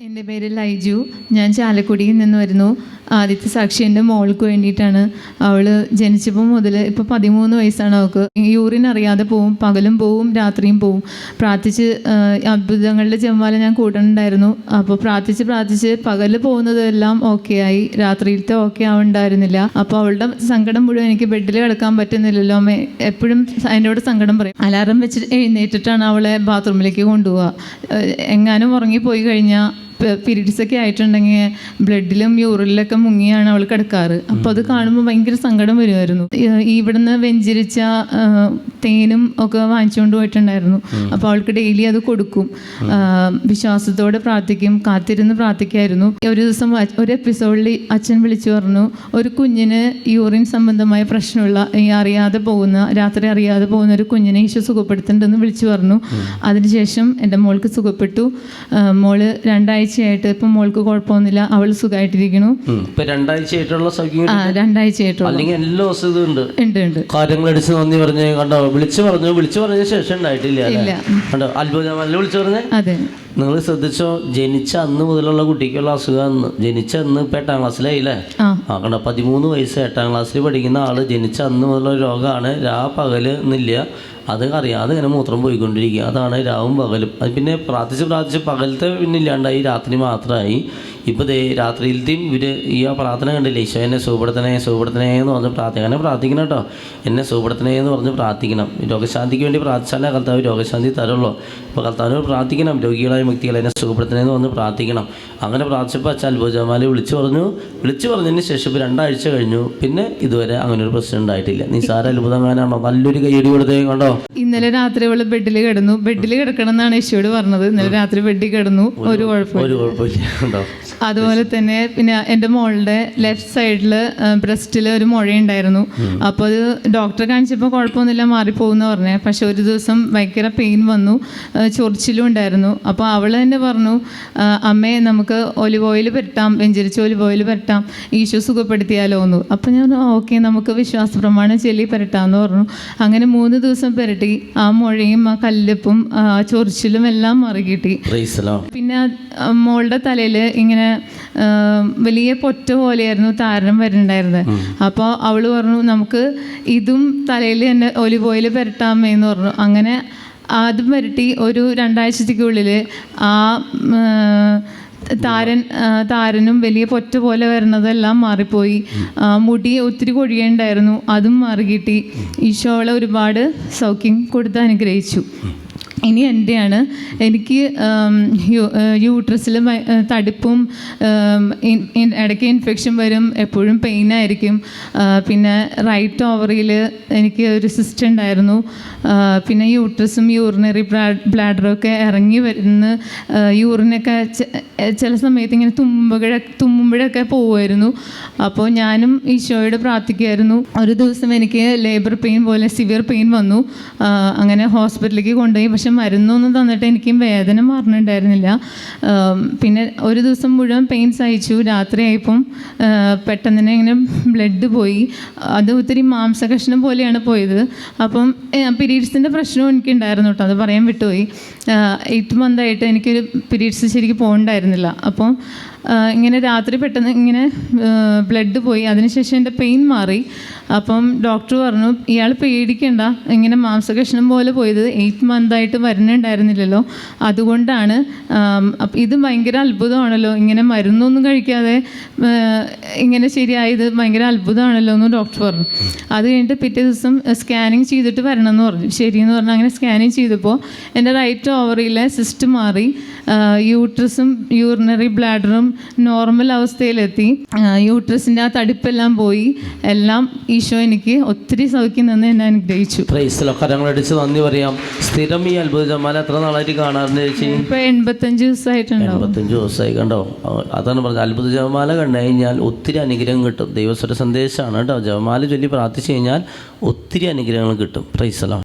എന്റെ പേര് ലൈജു. ഞാൻ ചാലക്കുടിയിൽ നിന്ന് വരുന്നു. ആദ്യത്തെ സാക്ഷി എന്റെ മോൾക്ക് വേണ്ടിയിട്ടാണ്. അവൾ ജനിച്ചപ്പോൾ മുതൽ ഇപ്പോൾ പതിമൂന്ന് വയസ്സാണ് അവൾക്ക്. യൂറിൻ അറിയാതെ പോവും പകലും പോവും രാത്രിയും പോവും. പ്രാർത്ഥിച്ച് അത്ഭുതങ്ങളുടെ ചെമ്മാല ഞാൻ കൂട്ടുന്നുണ്ടായിരുന്നു അപ്പോൾ പ്രാർത്ഥിച്ച് പ്രാർത്ഥിച്ച് പകൽ പോകുന്നതെല്ലാം ഓക്കെ ആയി. രാത്രിയിലത്തെ ഓക്കെ ആവുണ്ടായിരുന്നില്ല. അപ്പോൾ അവളുടെ സങ്കടം മുഴുവൻ എനിക്ക് ബെഡിൽ കിടക്കാൻ പറ്റുന്നില്ലല്ലോ അമ്മ. എപ്പോഴും എന്നോട് സങ്കടം പറയും. അലാറം വെച്ച് എഴുന്നേറ്റിട്ടാണ് അവളെ ബാത്റൂമിലേക്ക് കൊണ്ടുപോവുക. എങ്ങാനും ഉറങ്ങിപ്പോയി കഴിഞ്ഞാൽ പീരീഡ്സ് ഒക്കെ ആയിട്ടുണ്ടെങ്കിൽ ബ്ലഡിലും യൂറിനിലൊക്കെ മുങ്ങിയാണ് അവൾ കിടക്കാറ്. അപ്പോൾ അത് കാണുമ്പോൾ ഭയങ്കര സങ്കടം വരുമായിരുന്നു. ഇവിടുന്ന് വെഞ്ചരിച്ച തേനും ഒക്കെ വാങ്ങിച്ചുകൊണ്ട് പോയിട്ടുണ്ടായിരുന്നു. അപ്പോൾ അവൾക്ക് ഡെയിലി അത് കൊടുക്കും. വിശ്വാസത്തോടെ പ്രാർത്ഥിക്കും കാത്തിരുന്ന് പ്രാർത്ഥിക്കായിരുന്നു. ഒരു ദിവസം ഒരു എപ്പിസോഡിൽ അച്ഛൻ വിളിച്ചു പറഞ്ഞു ഒരു കുഞ്ഞിന് യൂറിൻ സംബന്ധമായ പ്രശ്നമുള്ള ഈ അറിയാതെ പോകുന്ന രാത്രി അറിയാതെ പോകുന്ന ഒരു കുഞ്ഞിനെ ഈശോ സുഖപ്പെടുത്തുന്നുണ്ടെന്ന് വിളിച്ചു പറഞ്ഞു. അതിനുശേഷം എന്റെ മോൾക്ക് സുഖപ്പെട്ടു. മോൾ രണ്ടാഴ്ചയായിട്ട് ഇപ്പം മോൾക്ക് കുഴപ്പമൊന്നുമില്ല. അവൾ സുഖമായിട്ടിരിക്കുന്നു. രണ്ടാഴ്ചയായിട്ടുള്ള രണ്ടാഴ്ചയായിട്ടുള്ള. അല്ലെങ്കിൽ എല്ലാ ദിവസവും ഉണ്ട് ഉണ്ട്. കാര്യങ്ങൾ അടിച്ച് നന്ദി പറഞ്ഞ് കണ്ടോ? വിളിച്ചു പറഞ്ഞു വിളിച്ചു പറഞ്ഞ ശേഷം ഉണ്ടായിട്ടില്ല. കണ്ടോ? അത്ഭുതമല്ല വിളിച്ചു പറഞ്ഞേ? നിങ്ങൾ ശ്രദ്ധിച്ചോ ജനിച്ച അന്ന് മുതലുള്ള കുട്ടിക്കുള്ള അസുഖമാണ് ജനിച്ച അന്ന് ഇപ്പൊ എട്ടാം ക്ലാസ്സിലായില്ലേ? ആ. ആ കണ്ടോ? പതിമൂന്ന് വയസ്സ് എട്ടാം ക്ലാസ്സിൽ പഠിക്കുന്ന ആൾ ജനിച്ച അന്ന് മുതലുള്ള രോഗമാണ് രാ പകൽ എന്നില്ല. അത് അറിയാതെ ഇങ്ങനെ മൂത്രം പോയിക്കൊണ്ടിരിക്കുക. അതാണ് രാവും പകലും. അത് പിന്നെ പ്രാർത്ഥിച്ച് പ്രാർത്ഥിച്ച് പകലത്തെ പിന്നെ ഇല്ലാണ്ടായി രാത്രി മാത്രമായി. ഇപ്പോൾ ദേ രാത്രിയിലത്തെയും ഇവർ ഈ ആ പ്രാർത്ഥന കണ്ടില്ലേ ഈശോ എന്നെ സുഖപ്പെടുത്തണേ സുഖപ്പെടുത്തണേ എന്ന് പറഞ്ഞ് പ്രാർത്ഥിക്കണം. അങ്ങനെ പ്രാർത്ഥിക്കണം കേട്ടോ. എന്നെ സുഖപ്പെടുത്തണേ എന്ന് പറഞ്ഞ് പ്രാർത്ഥിക്കണം. രോഗശാന്തിക്ക് വേണ്ടി പ്രാർത്ഥിച്ചാലേ കർത്താവ് രോഗശാന്തി തരുള്ളൂ. അപ്പോൾ കർത്താവിനോട് പ്രാർത്ഥിക്കണം. രോഗികളായ വ്യക്തികൾ എന്നെ സുഖപ്പെടുത്തണേ എന്ന് പറഞ്ഞ് പ്രാർത്ഥിക്കണം. അങ്ങനെ പ്രാർത്ഥിച്ചപ്പോൾ അച്ഛൻ അത്ഭുതമാല വിളിച്ചു പറഞ്ഞു. വിളിച്ചു പറഞ്ഞതിന് ശേഷം ഇപ്പോൾ രണ്ടാഴ്ച കഴിഞ്ഞു. പിന്നെ ഇതുവരെ അങ്ങനെ ഒരു പ്രശ്നം ഉണ്ടായിട്ടില്ല. നീ നിസാര അത്ഭുതങ്ങാനാണോ നല്ലൊരു കയ്യടി കൊടുത്തേ കണ്ടോ? ഇന്നലെ രാത്രി അവൾ ബെഡിൽ കിടന്നു. ബെഡിൽ കിടക്കണം എന്നാണ് യേശുവോട് പറഞ്ഞത്. ഇന്നലെ രാത്രി ബെഡിൽ കിടന്നു. ഒരു കുഴപ്പമില്ല. ഒരു കുഴപ്പമില്ല. അതുപോലെ തന്നെ പിന്നെ എന്റെ മോളുടെ ലെഫ്റ്റ് സൈഡിൽ ബ്രസ്റ്റിൽ ഒരു മുഴയുണ്ടായിരുന്നു. അപ്പോൾ അത് ഡോക്ടറെ കാണിച്ചപ്പോൾ കുഴപ്പമൊന്നുമില്ല മാറിപ്പോകുന്ന പറഞ്ഞേ. പക്ഷെ ഒരു ദിവസം ഭയങ്കര പെയിൻ വന്നു. ചൊറിച്ചിലും ഉണ്ടായിരുന്നു. അപ്പോൾ അവൾ തന്നെ പറഞ്ഞു അമ്മേ നമുക്ക് ഒലിവ് ഓയിൽ പുരട്ടാം വെഞ്ചരിച്ച ഒലിവ് ഓയിൽ പുരട്ടാം ഈശോ സുഖപ്പെടുത്തിയാലോ എന്ന്. അപ്പോൾ ഞാൻ ഓക്കെ നമുക്ക് വിശ്വാസ പ്രമാണം ചെല്ലി പുരട്ടാമെന്ന് പറഞ്ഞു. അങ്ങനെ മൂന്ന് ദിവസം പുരട്ടി. ആ മുഴയും ആ കല്ലിപ്പും ചൊറിച്ചിലും എല്ലാം മറികിട്ടി. പിന്നെ മോളുടെ തലയിൽ ഇങ്ങനെ ആ, വലിയ പൊറ്റ പോലെയായിരുന്നു താരം വരുന്നുണ്ടായിരുന്നത് അപ്പോൾ അവൾ പറഞ്ഞു നമുക്ക് ഇതും തലയിൽ തന്നെ ഒലിവ് ഓയിൽ പുരട്ടാമെന്ന് പറഞ്ഞു. അങ്ങനെ അതും പുരട്ടി ഒരു രണ്ടാഴ്ചത്തേക്കുള്ളിൽ ആ താരൻ താരനും വലിയ പൊറ്റ പോലെ വരുന്നതെല്ലാം മാറിപ്പോയി. മുടി ഒത്തിരി കൊഴിയുണ്ടായിരുന്നു അതും മാറിക്കിട്ടി. ഈശോ അവളെ ഒരുപാട് സൗഖ്യം കൊടുത്ത് അനുഗ്രഹിച്ചു. ഇനി എന്റെയാണ് എനിക്ക് യൂട്രസിലും തടിപ്പും ഇടയ്ക്ക് ഇൻഫെക്ഷൻ വരും എപ്പോഴും പെയിൻ ആയിരിക്കും. പിന്നെ റൈറ്റ് ഓവറിയിൽ എനിക്ക് ഒരു സിസ്റ്റം ഉണ്ടായിരുന്നു. പിന്നെ യൂട്രസും യൂറിനറി ബ്ലാഡറും ഒക്കെ ഇറങ്ങി വരുന്ന യൂറിനൊക്കെ ചില സമയത്ത് ഇങ്ങനെ തുമ്പുകഴ തുമ്മുമ്പോഴൊക്കെ പോവുമായിരുന്നു അപ്പോൾ ഞാനും ഈശോയോട് പ്രാർത്ഥിക്കുമായിരുന്നു ഒരു ദിവസം എനിക്ക് ലേബർ പെയിൻ പോലെ സിവിയർ പെയിൻ വന്നു. അങ്ങനെ ഹോസ്പിറ്റലിലേക്ക് കൊണ്ടുപോയി. പക്ഷെ മരുന്നൊന്നും തന്നിട്ട് എനിക്കും വേദന മാറുന്നുണ്ടായിരുന്നില്ല പിന്നെ ഒരു ദിവസം മുഴുവൻ പെയിൻ സഹിച്ചു രാത്രിയായപ്പം പെട്ടെന്ന് തന്നെ ഇങ്ങനെ ബ്ലഡ് പോയി. അത് ഒത്തിരി മാംസകഷ്ണം പോലെയാണ് പോയത്. അപ്പം പീരീഡ്സിന്റെ പ്രശ്നവും എനിക്കുണ്ടായിരുന്നു കേട്ടോ. അത് പറയാൻ വിട്ടുപോയി. എയ്റ്റ് മന്തായിട്ട് എനിക്കൊരു പീരീഡ്സ് ശരിക്കും പോകണ്ടായിരുന്നില്ല. അപ്പം ആ, ഇങ്ങനെ രാത്രി പെട്ടെന്ന് ഇങ്ങനെ ബ്ലഡ് പോയി. അതിനുശേഷം എന്റെ പെയിൻ മാറി. അപ്പം ഡോക്ടർ പറഞ്ഞു ഇയാൾ പേടിക്കണ്ട. ഇങ്ങനെ മാംസകഷ്ണം പോലെ പോയത് എയ്റ്റ് മന്തായിട്ട് വരുന്നുണ്ടായിരുന്നില്ലല്ലോ. അതുകൊണ്ടാണ് ഇത് ഭയങ്കര അത്ഭുതമാണല്ലോ. ഇങ്ങനെ മരുന്നൊന്നും കഴിക്കാതെ ഇങ്ങനെ ശരിയായത് ഭയങ്കര അത്ഭുതമാണല്ലോ എന്ന് ഡോക്ടർ പറഞ്ഞു. അത് കഴിഞ്ഞിട്ട് പിറ്റേ ദിവസം സ്കാനിങ് ചെയ്തിട്ട് വരണം എന്ന് പറഞ്ഞു. ശരിയെന്ന് പറഞ്ഞാൽ അങ്ങനെ സ്കാനിങ് ചെയ്തപ്പോൾ എന്റെ റൈറ്റ് ഓവറിയിലെ സിസ്റ്റ് മാറി. യൂട്രസും യൂറിനറി ബ്ലാഡറും നോർമൽ അവസ്ഥയിലെത്തി. യൂട്രസിന്റെ ആ തടിപ്പെല്ലാം പോയി. എല്ലാം ഈശോ എനിക്ക് ഒത്തിരി സൗഖ്യം തന്നെ എന്നെ അനുഗ്രഹിച്ചു. കരങ്ങളടിച്ച് നന്ദി പറയാം. സ്ഥിരം ഈ അത്ഭുത ജമാല എത്ര നാളായിട്ട് കാണാറുണ്ട് ചേച്ചി? ഇപ്പൊ എൺപത്തഞ്ച് ദിവസമായിട്ടുണ്ടാവും എൺപത്തഞ്ച് ദിവസമായി കണ്ടോ? അതാണ് പറഞ്ഞത്. അത്ഭുത ജപമാല കണ്ടു കഴിഞ്ഞാൽ ഒത്തിരി അനുഗ്രഹം കിട്ടും. ദൈവസ്വര സന്ദേശമാണ് കേട്ടോ. ജപമാല ചൊല്ലി പ്രാർത്ഥിച്ചു കഴിഞ്ഞാൽ ഒത്തിരി അനുഗ്രഹങ്ങൾ കിട്ടും. പ്രൈസലോ